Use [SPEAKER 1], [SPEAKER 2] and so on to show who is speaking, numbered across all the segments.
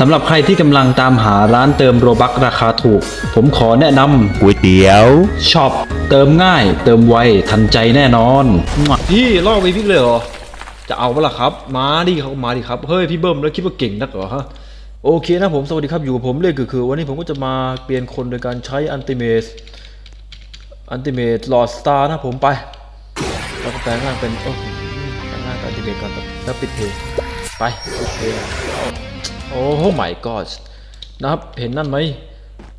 [SPEAKER 1] สำหรับใครที่กำลังตามหาร้านเติมโรบักราคาถูก ผมขอแนะนำ
[SPEAKER 2] ก๋วยเตี๋ยว
[SPEAKER 1] ช็อปเติมง่าย เติมไวทันใจแน่นอนพี่ล่อไปพิกเลยเหรอ จะเอาเปล่ะครับ มาดิเขามาดิครับ เฮ้ยพี่เบิ้มแล้วคิดว่าเก่งนักเหรอฮะโอเคนะผมสวัสดีครับอยู่กับผมเลยคือคือ วันนี้ผมก็จะมาเปลี่ยนคนโดยการใช้อันติเมสอันติเมสหลอดสตาร์นะผมไป แล้วก็แปลงร่างเป็นโอ้หแปลงร่างกับอันติเมตก่อนแล้วปิดเพลงไปปิดเพลง โอ้โห my god นะครับ เห็นนั่นไหม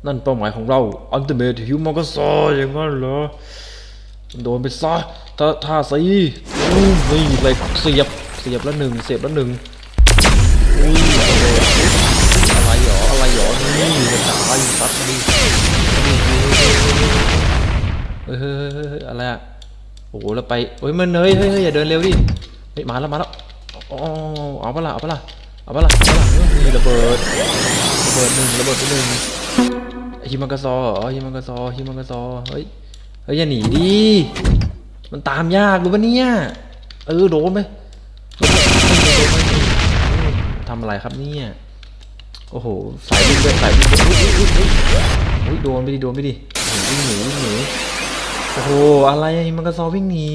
[SPEAKER 1] นั่นเป้าหมายของเราอันติเมตฮิวมันก็ซออย่างนั้นเหรอ โดนไปซะถ้าท่าสีนี่เลยเสียบ เสียบล้วหนึ่ง เสียบล้วหนึ่งอุ้ยอะไรหรอ อะไรหรอ นี่จะตายตัดมาดิเฮ้ยเฮ้ยเฮ้ยเฮ้ยเฮ้ยอะไรอะโอ้โหแล้วไปเฮ้ยมันเฮ้ยเฮ้ยเฮ้ยอย่าเดินเร็วดิ เฮ้ยมาแล้วมาแล้วอ๋อเอาปะล่ะเอาปะล่ะ เอาปะล่ะเอาปะล่ะนี่ระเบิดระเบิดหนึ่งระเบิดไปหนึ่งฮิมังกาซอเหรอฮิมังกาซอฮิมังกาซอเฮ้ยเฮ้ยอย่าหนีดิมันตามยากรู้ปะเนี่ยเออโดนไปทำอะไรครับเนี่ยโอ้โหสายวิ่งด้วยสายวิ่งด้วยอุ๊ยอุ๊ยอุ๊ยอุ๊ยโดนไปดิโดนไปดิวิ่งหนีวิ่งหนีโอ้โหอะไรอะมันกะซอวิ่งหนี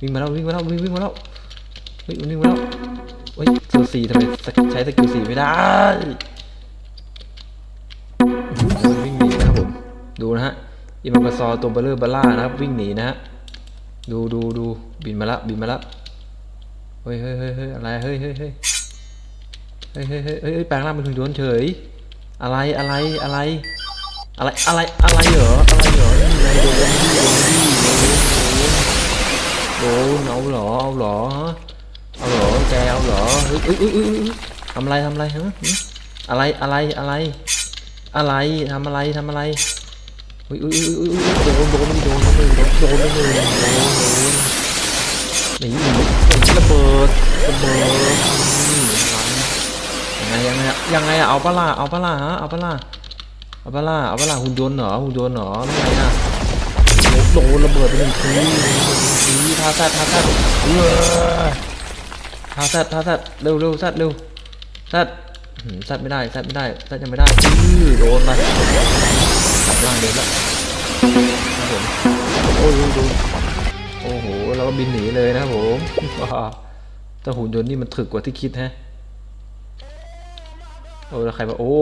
[SPEAKER 1] วิ่งมาแล้ววิ่งมาแล้ววิ่งวิ่งมาแล้วเฮ้ยวิ่งมาแล้ว เฮ้ยสกิลสี่ทำไมใช้สกิลสี่ไม่ได้วิ่งหนีนะครับผมดูนะฮะอิมังกซอตัวเบลเลอร์บล่านะครับวิ่งหนีนะฮะดูดูดูบินมาละบินมาละเฮ้ยเฮ้ยเฮ้ยอะไรเฮ้ยเฮ้ยเฮ้ยเฮ้ยเฮ้ยเฮ้ยแปลงร่างเป็นหุ่นยนต์เฉย อะไรอะไรอะไร อะไรอะไรอะไรเหรออะไรเหรอโดนดิโดนดิโดนเอาหรอเอาหรอฮะ เหรอแกเอาเหรอเฮ้ยเฮ้ยเฮ้ยทำอะไรทำอะไรฮะอะไรอะไรอะไร อะไรทำอะไรทำอะไรอุ้ยอุ้ยอุ้ยอุ้ยโดนโดนไม่โดนไม่โดนโดนม่โดนโดนโดนหนีหนีหนีระเบิดระเบิดยังไงยังไงยังไงอะเอาปล่ะเอาปล่ะฮะเอาปล่ะเอาปล่ะเอาปล่ะหุ่นยนต์เหรอหุ่นยนต์เหรอแล้วไงอะโดนระเบิดไปหนึ่งทีทีท่าแซดท่าแซดเออ ท่าแซดท่าแซดเร็วเร็วแซดเร็วแซดแซดไม่ได้แซดไม่ได้แซดยังไม่ได้อื้อโดนไปกลับล่างเดินแล้วครับผมโอ้ยดูโอ้โหเราก็บินหนีเลยนะผมว้าแต่หุ่นยนต์นี่มันถึกกว่าที่คิดแฮะโอ้แล้วใครมาโอ้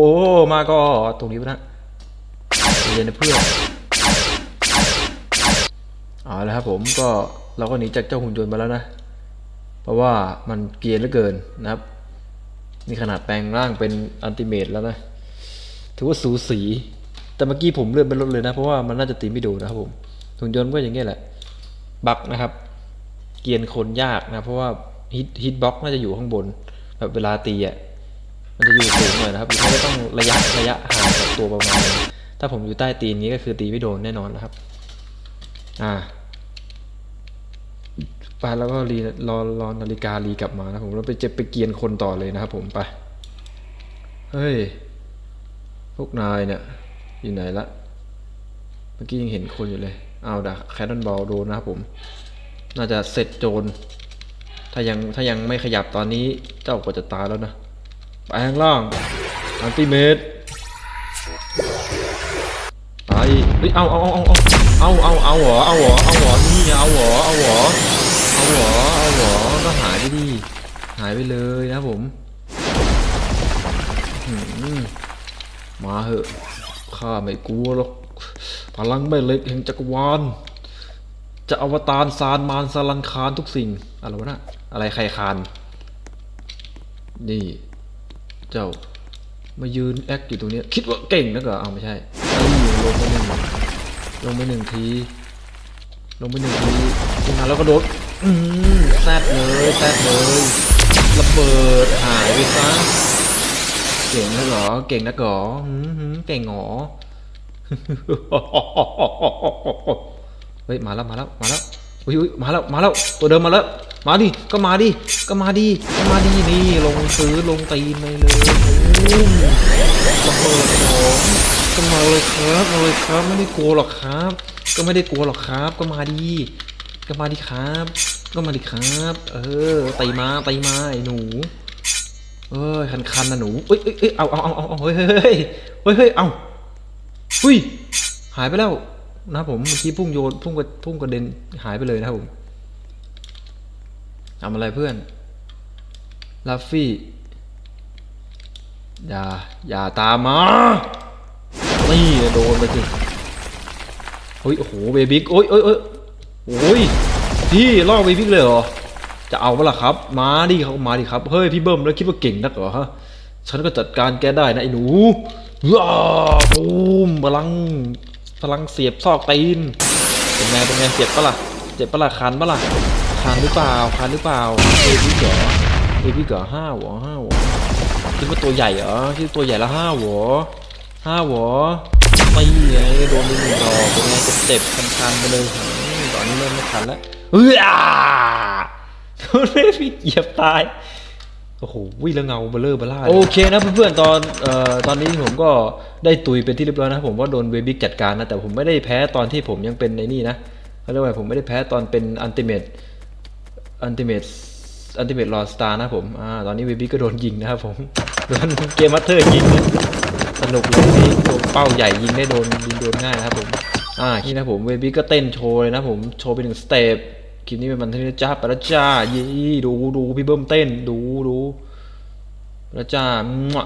[SPEAKER 1] มาก็ตรงนี้นะเรียนนะเพื่อนเอาแล้วครับผมก็เราก็หนีจากเจ้าหุ่นยนต์มาแล้วนะ เพราะว่ามันเกียนเหลือเกินนะครับนี่ขนาดแปลงร่างเป็นอันติเมตแล้วนะ ถือว่าสูสี แต่เมื่อกี้ผมเลื่อนไปลดเลยนะ เพราะว่ามันน่าจะตีไม่โดนนะครับผมหุ่นยนต์ก็อย่างเงี้ยแหละ บักนะครับ เกียนคนยากนะ เพราะว่าฮิตฮิตบ็อกน่าจะอยู่ข้างบน แบบเวลาตีอะ มันจะอยู่สูงหน่อยนะครับมันก็ต้องระยะระยะห่างจากตัวประมาณ ถ้าผมอยู่ใต้ตีนนี้ก็คือตีไม่โดนแน่นอนนะครับ อ่า ไปแล้วก็รีรอรอนาฬิการีกลับมานะผมแล้วไปเจ็บไปเกียนคนต่อเลยนะครับผมไป เฮ้ย พวกนายเนี่ยอยู่ไหนละ เมื่อกี้ยังเห็นคนอยู่เลย เอาดาแคทนบอลโดนนะครับผม น่าจะเสร็จโจร ถ้ายังถ้ายังไม่ขยับตอนนี้เจ้าก็จะตายแล้วนะไปข้างล่างอันติเมตไปเฮ้ยเอาเอาเอาเอาเอาเอาเอาหรอเอาหรอเอาหรอนี่เอาหรอเอาหรอ เอาหรอเอาหรอก็หายไปดิหายไปเลยนะผมมาเหอะข้าไม่กลัวหรอกพลังแม่เล็กแห่งจักรวาลจะอวตารซานมารสลังคารทุกสิ่งอะไรวะนะอะไรใครคานนี่ เจ้ามายืนแอคอยู่ตรงนี้คิดว่าเก่งนะเหรออ้าไม่ใช่ลงไปหนึ่งลงไปหนึ่งที ลงไปหนึ่งทีขึ้นแล้วก็โดด อืมแซดเลยแซดเลยระเบิดหายไปซะเก่งนะเหรอ เก่งนะเหรอหืมเก่งหรอเฮ้ยมาแล้วมาแล้วมาแล้วอุ้ยอุ้ยมาแล้วมาแล้วตัวเดิมมาแล้วมาดิก็มาดิก็มาดิก็มาดินี่ลงซื้อลงตีนไปเลยระเบิดของก็มาเลยครับมาเลยครับไม่ได้กลัวหรอกครับ ก็ไม่ได้กลัวหรอกครับ ก็มาดิ ก็มาดิครับ ก็มาดิครับ เออตีมาตีมาไอ้หนูเอ้ยคันคันนะหนูเอ้ยเอ้ยเอ้ยเอาเอาเอาเอาเอาเฮ้ยเฮ้ยเฮ้ยเฮ้ยเฮ้ยเอาหุ้ยหายไปแล้วนะผมเมื่อกี้พุ่งโยนพุ่งกระพุ่งกระเด็นหายไปเลยนะผมทำอะไรเพื่อนลัฟฟี่อย่าอย่าตามมานี่โดนไปสิเฮ้ยโอ้โหเบบิ๊กโอ้ยโอ้ยโอ้ย โอ้ยพี่ล่อเบบิ๊กเลยเหรอ จะเอาเปะล่ะครับ มาดิเขามาดิครับเฮ้ยพี่เบิ้มแล้วคิดว่าเก่งนักเหรอฮะฉันก็จัดการแกได้นะไอ้หนูว้าตูมพลังพลังเสียบซอกตีนเป็นไงเป็นไงเจ็บปะล่ะเจ็บปะล่ะคันปะล่ะคันหรือเปล่าคันหรือเปล่าเบบิ๊กเหรอเบบิ๊กเหรอห้าหัวห้าหัวคิดว่าตัวใหญ่เหรอคิดว่าตัวใหญ่ละห้าหัวห้าหัวไม่ไงโดนไปหนึ่งดอกเป็นไงเจ็บๆคันๆไปเลย อืมตอนนี้เริ่มไม่คันแล้วเฮ้ยอ่าโดนไม่พี่เหยียบตายโอ้โหวิ่งแล้วเงาเบลเลอร์เบล่าเลยโอเคนะเพื่อนๆตอนเอ่อตอนนี้ผมก็ได้ตุยเป็นที่เรียบร้อยนะผมว่าโดนเวบิกจัดการนะแต่ผมไม่ได้แพ้ตอนที่ผมยังเป็นในนี่นะเขาเรียกว่าผมไม่ได้แพ้ตอนเป็นอันติเมตอันติเมตอันติเมตลอสตาร์นะผมอ่าตอนนี้เวบี้ก็โดนยิงนะครับผมโดนเกมมัตเตอร์ยิงนะสนุกเลยนี่โดนเป้าใหญ่ยิงได้โดนยิงโดนง่ายนะครับผม อ่านี่นะผมเวบี้ก็เต้นโชว์เลยนะผมโชว์ไปหนึ่งสเต็ปคลิปนี้เป็นมันเทนจ้าปแล้วจ้ายี่ดูดูพี่เบิ้มเต้นดูดูปแล้วจ้ามั่ว